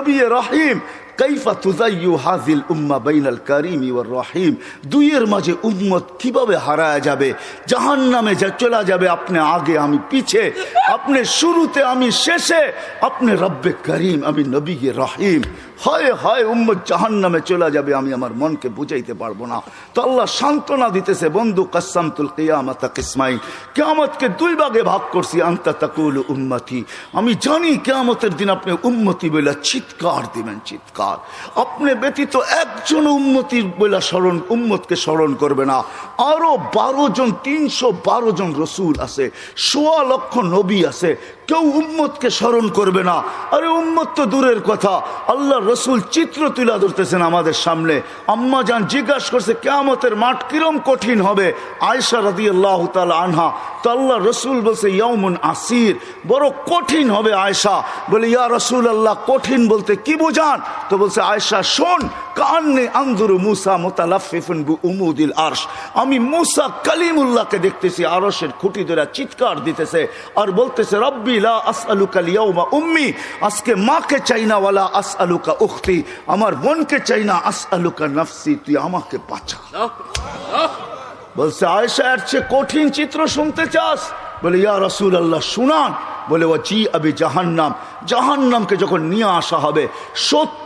নবী রহিম তুজাইয়ু হাজিল উম্মা ওয়ার রহিম? দুইয়ের মাঝে উম্মত কীভাবে হারায় যাবে? জাহান নামে যা চলা যাবে, আপনি আগে আমি পিছে, আপনি শুরুতে আমি শেষে, আপনি রব্বে করিম, আমি রহিম। হয় হয়, উম্মত জাহান নামে চলে যাবে, আমি আমার মনকে বুঝাইতে পারব না। তো আল্লাহ সান্ত্বনা দিতেছে, বন্ধু কাসামতুল কিয়ামত কিসমাই কেয়ামতকে দুই ভাগে ভাগ করছি, আন্তা তাকুল উম্মতি। আমি জানি কেয়ামতের দিন আপনি উম্মতি বলে চিৎকার দিবেন, চিৎকার। আপনি ব্যতীত একজন উন্মতির বইলা স্মরণ উন্মতকে স্মরণ করবে না। আরও বারো জন, তিনশো বারো জন রসুল আছে সোয়া লক্ষ নবী আছে কেউ উম্মতকে স্মরণ করবে না। আরে উম্মত তো দূরের কথা। আল্লাহ রসুল চিত্র তুলে ধরতেছেন আমাদের সামনে। আম্মা যান জিজ্ঞাসা করছে, কেয়ামতের মাঠ কিরম কঠিন হবে? আয়সা রাদি আল্লাহ তাল আনহা, তো আল্লাহ রসুল বলছে ইয়মুন আসির। বড় কঠিন হবে আয়সা বলে, ইয়া রসুল আল্লাহ কঠিন বলতে কি বোঝান? তো বলছে আয়সা শোন কান্নে আন্দুরু মুসা মোতালাফিফুন উমুদিল আরশ। আমি মুসা কালিমুল্লাহকে দেখতেছি, আরশের খুঁটি ধরে চিৎকার দিতেছে। আর বলতেছে, রব্বি লা আসআলুকা লিয়াউমা উম্মি আজকে মাকে চাই না ওয়ালা আসআলুকা উখতি আমার বোনকে চাই না আসআলুকা নাফসি তুই আমাকে বাঁচা বলছে আয়সা এর চেয়ে কঠিন চিত্র শুনতে চাস বলে ইয়া রসুল আল্লাহ শুনান বলে ও জি আবি জাহান্নাম জাহান্নামকে যখন নিয়ে আসা হবে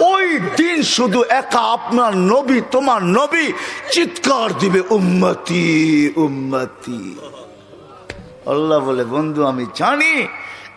ওই দিন শুধু একা আপনার নবী, তোমার নবী চিৎকার দিবে, উম্মতি উম্মতি। আল্লাহ বলে, বন্ধু, আমি জানি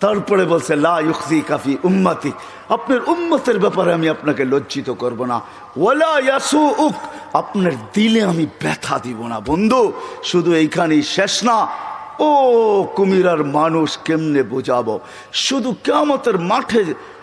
তারপরে বলছে, লা ইউখজি কাফি উম্মাতি আপনার উম্মতের ব্যাপারে আমি আপনাকে লজ্জিত করব না। ওলা ইয়াসু উক আপনার দিলে আমি ব্যথা দিব না, বন্ধু। শুধু এইখানেই শেষ না, ও কুমিরার মানুষ কেমনে বোঝাবো? শুধু কেমতের মাঠে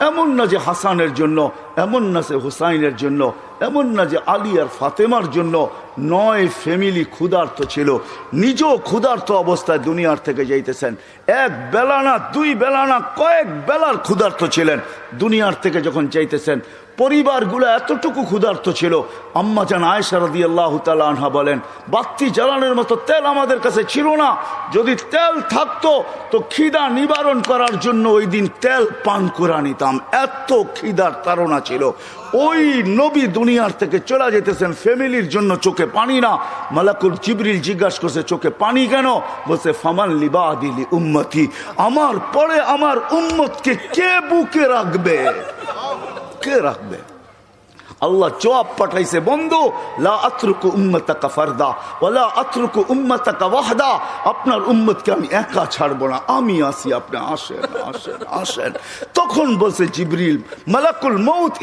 এমন না যে হাসানের জন্য, এমন না যে হুসাইনের জন্য, এমন না যে আলী আর ফাতেমার জন্য নয় ফ্যামিলি ক্ষুধার্ত ছিল। নিজেও ক্ষুধার্ত অবস্থায় দুনিয়ার থেকে যাইতেছেন। এক বেলা না, দুই বেলা না, কয়েক বেলার ক্ষুধার্ত ছিলেন। দুনিয়ার থেকে যখন চাইতেছেন পরিবারগুলো এতটুকু ক্ষুধার্ত ছিল। আম্মা জান আয়সা রদি আল্লাহ আনহা বলেন বাত্তি জ্বালানোর মতো তেল আমাদের কাছে ছিল না। যদি তেল থাকতো, তো খিদা নিবারণ করার জন্য ওই দিন তেল পান করে নিতাম। এত খিদার তারা ছিল। ওই নবী দুনিয়ার থেকে চলে যেতেছেন, ফ্যামিলির জন্য চোখে পানি না। মালাকুল জিবরিল জিজ্ঞাসা করছে, চোখে পানি কেন? বলছে, ফামান লিবা দিলি উম্মতি। আমার পরে আমার উম্মতকে কে বুকে রাখবে? কে রাখবে? আল্লাহ জবাব পাঠাইছে, বন্ধু আপনার উম্মতকে আমি একা ছাড়বো না। আমি আসি আপনি আসেন আসেন আসেন। তখন বলছে জিবরিল, মালাকুল মৌত